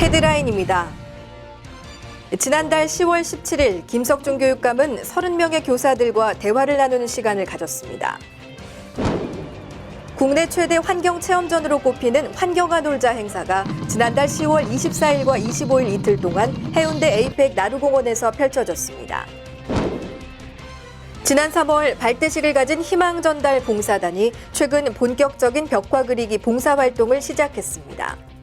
헤드라인입니다. 지난달 10월 17일 김석준 교육감은 30명의 교사들과 대화를 나누는 시간을 가졌습니다. 국내 최대 환경 체험전으로 꼽히는 환경아 놀자 행사가 지난달 10월 24일과 25일 이틀 동안 해운대 에이펙 나루공원에서 펼쳐졌습니다. 지난 3월 발대식을 가진 희망 전달 봉사단이 최근 본격적인 벽화 그리기 봉사 활동을 시작했습니다.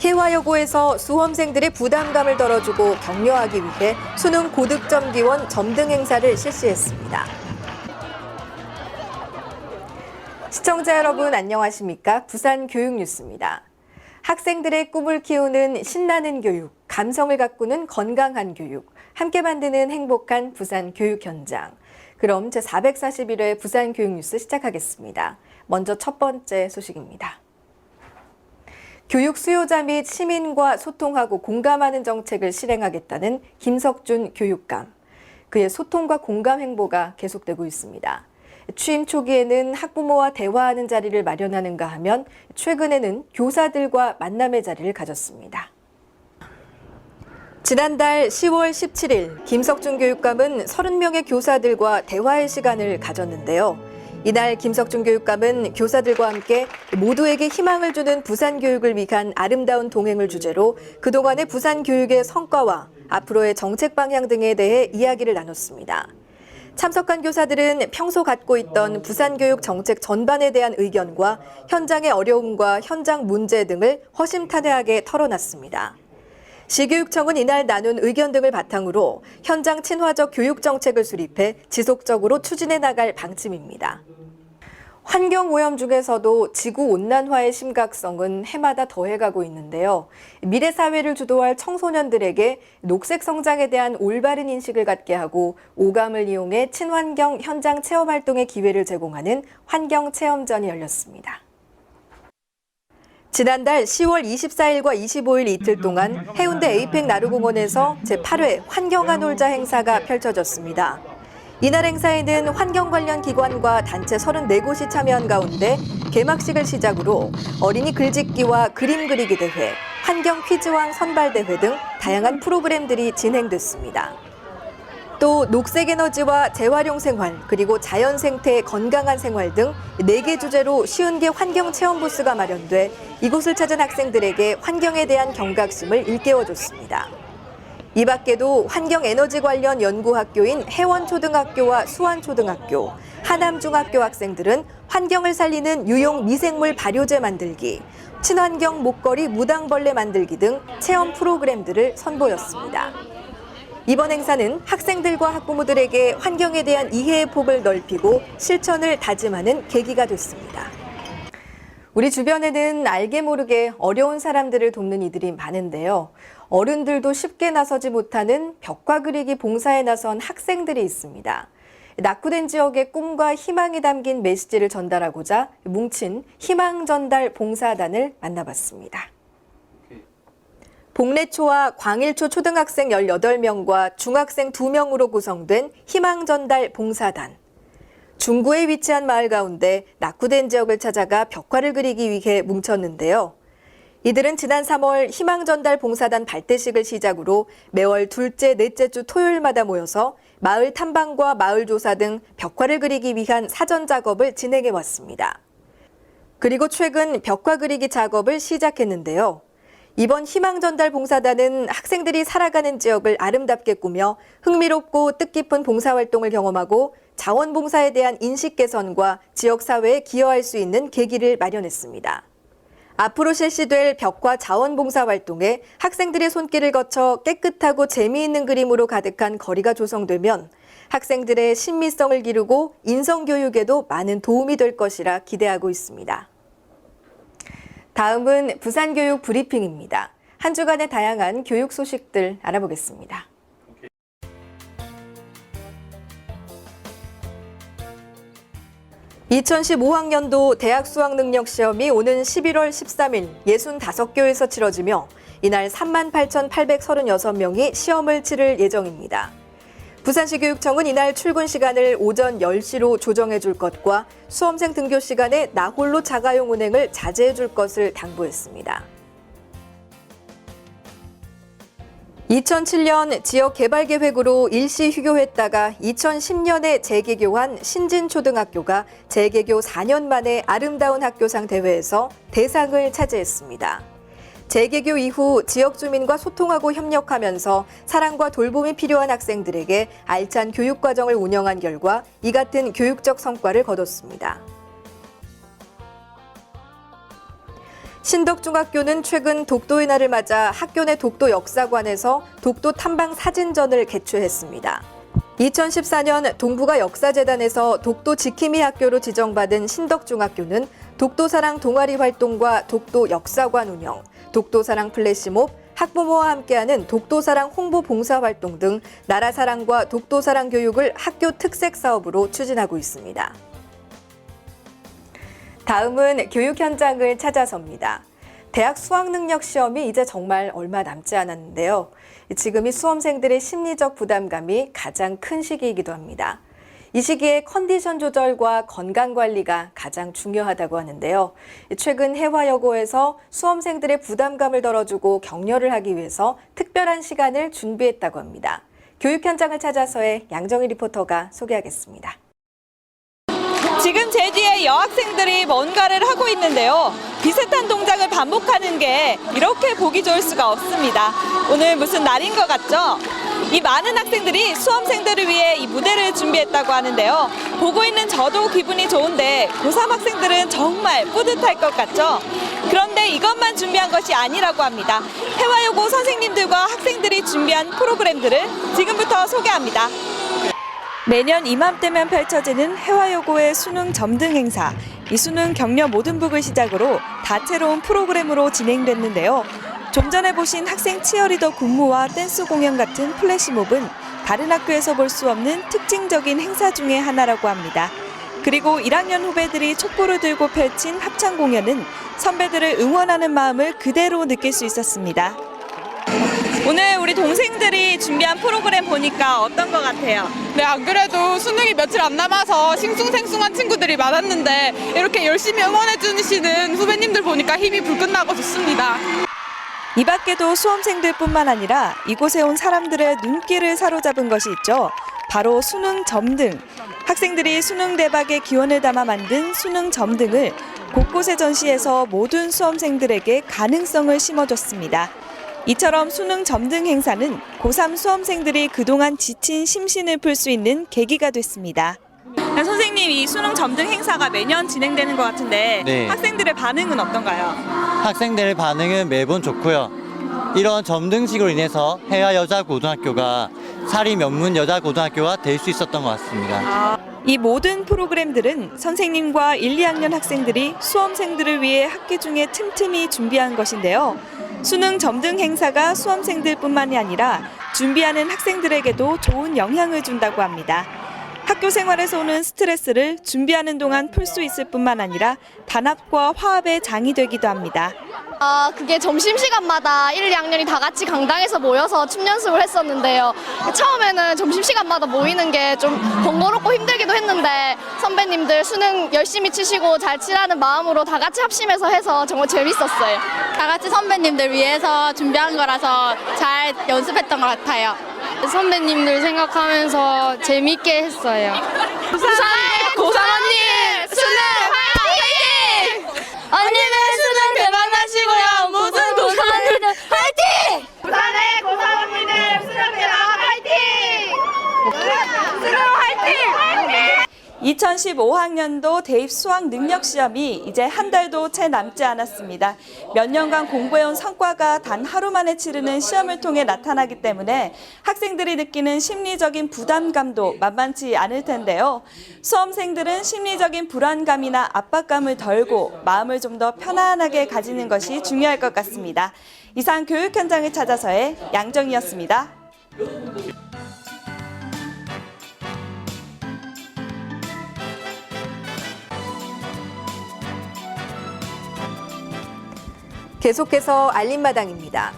희화여고에서 수험생들의 부담감을 덜어주고 격려하기 위해 수능 고득점 기원 점등 행사를 실시했습니다. 시청자 여러분 안녕하십니까? 부산 교육 뉴스입니다. 학생들의 꿈을 키우는 신나는 교육, 감성을 가꾸는 건강한 교육, 함께 만드는 행복한 부산 교육 현장. 그럼 제 441회 부산 교육 뉴스 시작하겠습니다. 먼저 첫 번째 소식입니다. 교육 수요자 및 시민과 소통하고 공감하는 정책을 실행하겠다는 김석준 교육감. 그의 소통과 공감 행보가 계속되고 있습니다. 취임 초기에는 학부모와 대화하는 자리를 마련하는가 하면 최근에는 교사들과 만남의 자리를 가졌습니다. 지난달 10월 17일 김석준 교육감은 30명의 교사들과 대화의 시간을 가졌는데요. 이날 김석준 교육감은 교사들과 함께 모두에게 희망을 주는 부산 교육을 위한 아름다운 동행을 주제로 그동안의 부산 교육의 성과와 앞으로의 정책 방향 등에 대해 이야기를 나눴습니다. 참석한 교사들은 평소 갖고 있던 부산 교육 정책 전반에 대한 의견과 현장의 어려움과 현장 문제 등을 허심탄회하게 털어놨습니다. 시교육청은 이날 나눈 의견 등을 바탕으로 현장 친화적 교육 정책을 수립해 지속적으로 추진해 나갈 방침입니다. 환경 오염 중에서도 지구 온난화의 심각성은 해마다 더해가고 있는데요. 미래 사회를 주도할 청소년들에게 녹색 성장에 대한 올바른 인식을 갖게 하고 오감을 이용해 친환경 현장 체험 활동의 기회를 제공하는 환경 체험전이 열렸습니다. 지난달 10월 24일과 25일 이틀 동안 해운대 에이펙 나루공원에서 제8회 환경아 놀자 행사가 펼쳐졌습니다. 이날 행사에는 환경 관련 기관과 단체 34곳이 참여한 가운데 개막식을 시작으로 어린이 글짓기와 그림 그리기 대회, 환경 퀴즈왕 선발 대회 등 다양한 프로그램들이 진행됐습니다. 또 녹색 에너지와 재활용 생활, 그리고 자연 생태의 건강한 생활 등 4개 주제로 쉬운 게 환경 체험 부스가 마련돼 이곳을 찾은 학생들에게 환경에 대한 경각심을 일깨워줬습니다. 이 밖에도 환경 에너지 관련 연구학교인 해원초등학교와 수원초등학교, 하남중학교 학생들은 환경을 살리는 유용 미생물 발효제 만들기, 친환경 목걸이 무당벌레 만들기 등 체험 프로그램들을 선보였습니다. 이번 행사는 학생들과 학부모들에게 환경에 대한 이해의 폭을 넓히고 실천을 다짐하는 계기가 됐습니다. 우리 주변에는 알게 모르게 어려운 사람들을 돕는 이들이 많은데요. 어른들도 쉽게 나서지 못하는 벽화 그리기 봉사에 나선 학생들이 있습니다. 낙후된 지역의 꿈과 희망이 담긴 메시지를 전달하고자 뭉친 희망 전달 봉사단을 만나봤습니다. 복례초와 광일초 초등학생 18명과 중학생 2명으로 구성된 희망 전달 봉사단. 중구에 위치한 마을 가운데 낙후된 지역을 찾아가 벽화를 그리기 위해 뭉쳤는데요. 이들은 지난 3월 희망 전달 봉사단 발대식을 시작으로 매월 둘째, 넷째 주 토요일마다 모여서 마을 탐방과 마을 조사 등 벽화를 그리기 위한 사전 작업을 진행해 왔습니다. 그리고 최근 벽화 그리기 작업을 시작했는데요. 이번 희망 전달 봉사단은 학생들이 살아가는 지역을 아름답게 꾸며 흥미롭고 뜻깊은 봉사활동을 경험하고 자원봉사에 대한 인식 개선과 지역사회에 기여할 수 있는 계기를 마련했습니다. 앞으로 실시될 벽화 자원봉사 활동에 학생들의 손길을 거쳐 깨끗하고 재미있는 그림으로 가득한 거리가 조성되면 학생들의 신미성을 기르고 인성교육에도 많은 도움이 될 것이라 기대하고 있습니다. 다음은 부산교육 브리핑입니다. 한 주간의 다양한 교육 소식들 알아보겠습니다. (2015학년도) 대학 수학능력 시험이 오는 (11월 13일) (65교에서) 치러지며 이날 (3만 8,836명이) 시험을 치를 예정입니다. 부산시 교육청은 이날 출근 시간을 오전 10시로 조정해 줄 것과 수험생 등교 시간에 나홀로 자가용 운행을 자제해 줄 것을 당부했습니다. 2007년 지역 개발 계획으로 일시 휴교했다가 2010년에 재개교한 신진초등학교가 재개교 4년 만에 아름다운 학교상 대회에서 대상을 차지했습니다. 재개교 이후 지역 주민과 소통하고 협력하면서 사랑과 돌봄이 필요한 학생들에게 알찬 교육 과정을 운영한 결과 이 같은 교육적 성과를 거뒀습니다. 신덕중학교는 최근 독도의 날을 맞아 학교 내 독도 역사관에서 독도 탐방 사진전을 개최했습니다. 2014년 동북아 역사재단에서 독도 지킴이 학교로 지정받은 신덕중학교는 독도사랑 동아리 활동과 독도 역사관 운영, 독도사랑 플래시몹, 학부모와 함께하는 독도사랑 홍보 봉사 활동 등 나라사랑과 독도사랑 교육을 학교 특색 사업으로 추진하고 있습니다. 다음은 교육 현장을 찾아섭니다. 대학 수학 능력 시험이 이제 정말 얼마 남지 않았는데요. 지금이 수험생들의 심리적 부담감이 가장 큰 시기이기도 합니다. 이 시기에 컨디션 조절과 건강 관리가 가장 중요하다고 하는데요. 최근 해화여고에서 수험생들의 부담감을 덜어주고 격려를 하기 위해서 특별한 시간을 준비했다고 합니다. 교육 현장을 찾아서의 양정희 리포터가 소개하겠습니다. 지금 제 뒤에 여학생들이 뭔가를 하고 있는데요. 비슷한 동작을 반복하는 게 이렇게 보기 좋을 수가 없습니다. 오늘 무슨 날인 것 같죠? 이 많은 학생들이 수험생들을 위해 이 무대를 준비했다고 하는데요. 보고 있는 저도 기분이 좋은데 고3 학생들은 정말 뿌듯할 것 같죠? 그런데 이것만 준비한 것이 아니라고 합니다. 해화여고 선생님들과 학생들이 준비한 프로그램들을 지금부터 소개합니다. 매년 이맘때면 펼쳐지는 해화여고의 수능 점등 행사. 이 수능 격려 모든 북을 시작으로 다채로운 프로그램으로 진행됐는데요. 좀 전에 보신 학생 치어리더 군무와 댄스 공연 같은 플래시몹은 다른 학교에서 볼 수 없는 특징적인 행사 중의 하나라고 합니다. 그리고 1학년 후배들이 촛불을 들고 펼친 합창 공연은 선배들을 응원하는 마음을 그대로 느낄 수 있었습니다. 오늘 우리 동생들이 준비한 프로그램 보니까 어떤 것 같아요? 네, 안 그래도 수능이 며칠 안 남아서 싱숭생숭한 친구들이 많았는데 이렇게 열심히 응원해 주시는 후배님들 보니까 힘이 불끈나고 좋습니다. 이 밖에도 수험생들뿐만 아니라 이곳에 온 사람들의 눈길을 사로잡은 것이 있죠. 바로 수능 점등. 학생들이 수능 대박의 기원을 담아 만든 수능 점등을 곳곳에 전시해서 모든 수험생들에게 가능성을 심어줬습니다. 이처럼 수능 점등 행사는 고3 수험생들이 그동안 지친 심신을 풀 수 있는 계기가 됐습니다. 선생님, 이 수능 점등 행사가 매년 진행되는 것 같은데 네. 학생들의 반응은 어떤가요? 학생들의 반응은 매번 좋고요. 이런 점등식으로 인해서 해야 여자 고등학교가 사리 명문 여자 고등학교가 될 수 있었던 것 같습니다. 이 모든 프로그램들은 선생님과 1, 2학년 학생들이 수험생들을 위해 학기 중에 틈틈이 준비한 것인데요. 수능 점등 행사가 수험생들뿐만이 아니라 준비하는 학생들에게도 좋은 영향을 준다고 합니다. 학교 생활에서 오는 스트레스를 준비하는 동안 풀 수 있을 뿐만 아니라 단합과 화합의 장이 되기도 합니다. 아, 그게 점심시간마다 1, 2학년이 다 같이 강당에서 모여서 춤 연습을 했었는데요. 처음에는 점심시간마다 모이는 게 좀 번거롭고 힘들기도 했는데 선배님들 수능 열심히 치시고 잘 치라는 마음으로 다 같이 합심해서 해서 정말 재밌었어요. 다 같이 선배님들 위해서 준비한 거라서 잘 연습했던 것 같아요. 선배님들 생각하면서 재밌게 했어요. 부산의 고상 언니! 수능 화이팅! 언니는 수능 대박 나시고요. 모든 고상 언니들 화이팅! 부산의 고상 언니들 수능 대박 화이팅! 수능 화이팅! 2015학년도 대입 수학 능력 시험이 이제 한 달도 채 남지 않았습니다. 몇 년간 공부해온 성과가 단 하루 만에 치르는 시험을 통해 나타나기 때문에 학생들이 느끼는 심리적인 부담감도 만만치 않을 텐데요. 수험생들은 심리적인 불안감이나 압박감을 덜고 마음을 좀 더 편안하게 가지는 것이 중요할 것 같습니다. 이상 교육 현장을 찾아서의 양정이었습니다. 계속해서 알림마당입니다.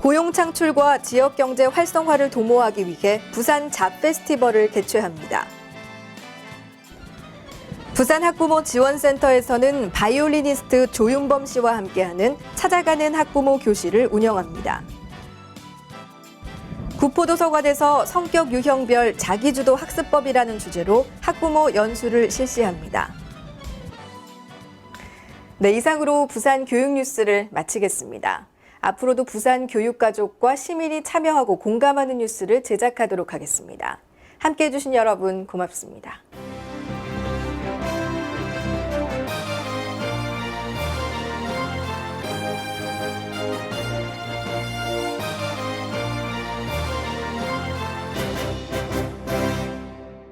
고용 창출과 지역 경제 활성화를 도모하기 위해 부산 잡 페스티벌을 개최합니다. 부산 학부모 지원센터에서는 바이올리니스트 조윤범 씨와 함께하는 찾아가는 학부모 교실을 운영합니다. 구포도서관에서 성격 유형별 자기주도 학습법이라는 주제로 학부모 연수를 실시합니다. 네, 이상으로 부산 교육 뉴스를 마치겠습니다. 앞으로도 부산 교육 가족과 시민이 참여하고 공감하는 뉴스를 제작하도록 하겠습니다. 함께 해주신 여러분 고맙습니다.